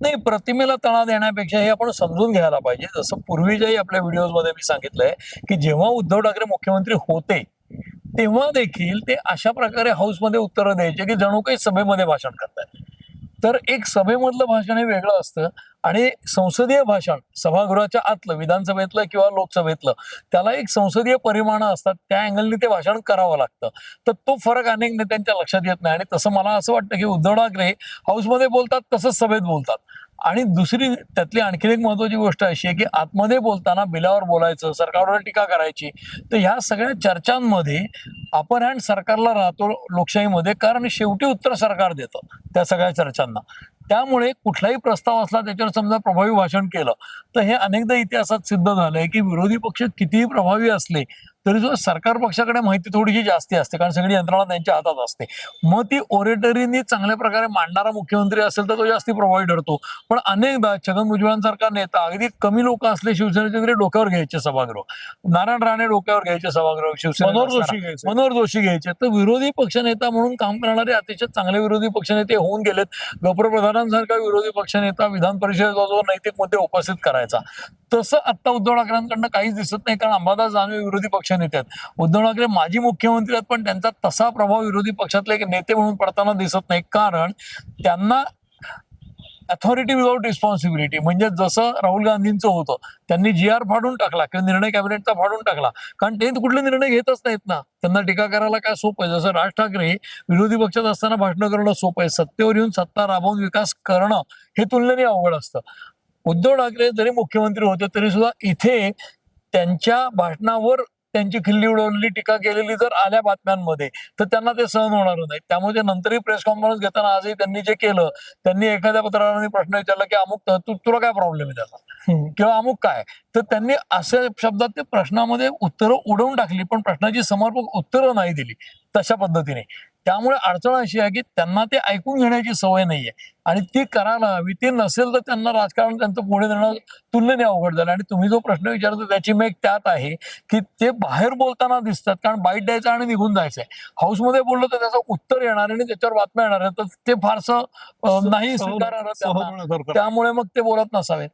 नाही प्रतिमेला तणा देण्यापेक्षा हे आपण समजून घ्यायला पाहिजे. जसं पूर्वीच्याही आपल्या व्हिडिओजमध्ये मी सांगितलंय की जेव्हा उद्धव ठाकरे मुख्यमंत्री होते तेव्हा देखील ते अशा प्रकारे हाऊसमध्ये उत्तरं द्यायचे की जणू काही सभेमध्ये भाषण करतात तर एक सभेमधलं भाषण हे वेगळं असतं आणि संसदीय भाषण सभागृहाच्या आतलं विधानसभेतलं किंवा लोकसभेतलं त्याला एक संसदीय परिमाणं असतात त्या अँगलने ते भाषण करावं लागतं. तर तो फरक अनेक नेत्यांच्या लक्षात येत नाही आणि तसं मला असं वाटतं की उद्धव ठाकरे हाऊसमध्ये बोलतात तसंच सभेत बोलतात. आणि दुसरी त्यातली आणखी एक महत्वाची गोष्ट अशी आहे की आतमध्ये बोलताना बिलावर बोलायचं सरकारवर टीका करायची तर ह्या सगळ्या चर्चांमध्ये आपण हँड सरकारला राहतो लोकशाहीमध्ये कारण शेवटी उत्तर सरकार देतं त्या सगळ्या चर्चांना. त्यामुळे कुठलाही प्रस्ताव असला त्याच्यावर समजा प्रभावी भाषण केलं तर हे अनेकदा इतिहासात सिद्ध झालंय की विरोधी पक्ष कितीही प्रभावी असले तरी सुद्धा सरकार पक्षाकडे माहिती थोडीशी जास्ती असते कारण सगळी यंत्रणा त्यांच्या हातात असते. मग ती ओरेटरीनी चांगल्या प्रकारे मांडणारा मुख्यमंत्री असेल तर तो जास्ती प्रभावी ठरतो पण अनेकदा छगन भुजबळांसारखा नेता अगदी कमी लोक असले शिवसेनेचे तरी डोक्यावर घ्यायचे सभागृह. नारायण राणे डोक्यावर घ्यायचे सभागृह शिवसेना मनोहर जोशी. मनोहर जोशी घ्यायचे. तर विरोधी पक्षनेता म्हणून काम करणारे अतिशय चांगले विरोधी पक्षनेते होऊन गेलेत. गप्रप्रधानांसारखा विरोधी पक्षनेता विधान परिषदेचा जो नैतिक मुद्दे उपस्थित करायचा. तसं आता उद्धव ठाकरेंकडनं काहीच दिसत नाही कारण अंबादास दानवे विरोधी पक्षनेते आहेत उद्धव ठाकरे माजी मुख्यमंत्री आहेत पण त्यांचा तसा प्रभाव विरोधी पक्षातले एक नेते म्हणून पडताना दिसत नाही. कारण त्यांना अथॉरिटी विदाउट रिस्पॉन्सिबिलिटी म्हणजे जसं राहुल गांधींचं होतं त्यांनी जी आर फाडून टाकला किंवा निर्णय कॅबिनेटचा फाडून टाकला. कारण ते कुठले निर्णय घेतच नाहीत ना. त्यांना टीका करायला काय सोपं आहे? जसं राज ठाकरे विरोधी पक्षात असताना भाषणं करणं सोपं आहे. सत्तेवर येऊन सत्ता राबवून विकास करणं हे तुलनेने अवघड असतं. उद्धव ठाकरे जरी मुख्यमंत्री होते तरी सुद्धा इथे त्यांच्या भाषणावर त्यांची खिल्ली उडवलेली टीका केलेली जर आल्या बातम्यांमध्ये तर त्यांना ते सहन होणार नाही त्यामुळे नंतरही प्रेस कॉन्फरन्स घेताना आजही त्यांनी जे केलं त्यांनी एखाद्या पत्रकाराने प्रश्न विचारला की अमुक तू तुला काय प्रॉब्लेम आहे त्याचा? किंवा अमुक काय? तर त्यांनी अशा शब्दात ते प्रश्नामध्ये उत्तरं उडवून टाकली पण प्रश्नाची समर्पक उत्तरं नाही दिली तशा पद्धतीने. त्यामुळे अडचण अशी आहे की त्यांना ते ऐकून घेण्याची सवय नाहीये. आणि ती करायला हवी ती नसेल तर त्यांना राजकारण त्यांचं पुढे नेणं तुलनेने अवघड झालं. आणि तुम्ही जो प्रश्न विचारतो त्याची मेक त्यात आहे की ते बाहेर बोलताना दिसतात कारण बाईट द्यायचं आणि निघून जायचंय. हाऊसमध्ये बोललं तर त्याचं उत्तर येणार आणि त्याच्यावर बातम्या येणार तर ते फारसं नाही होण्यासारखं. त्यामुळे मग ते बोलत नसावेत.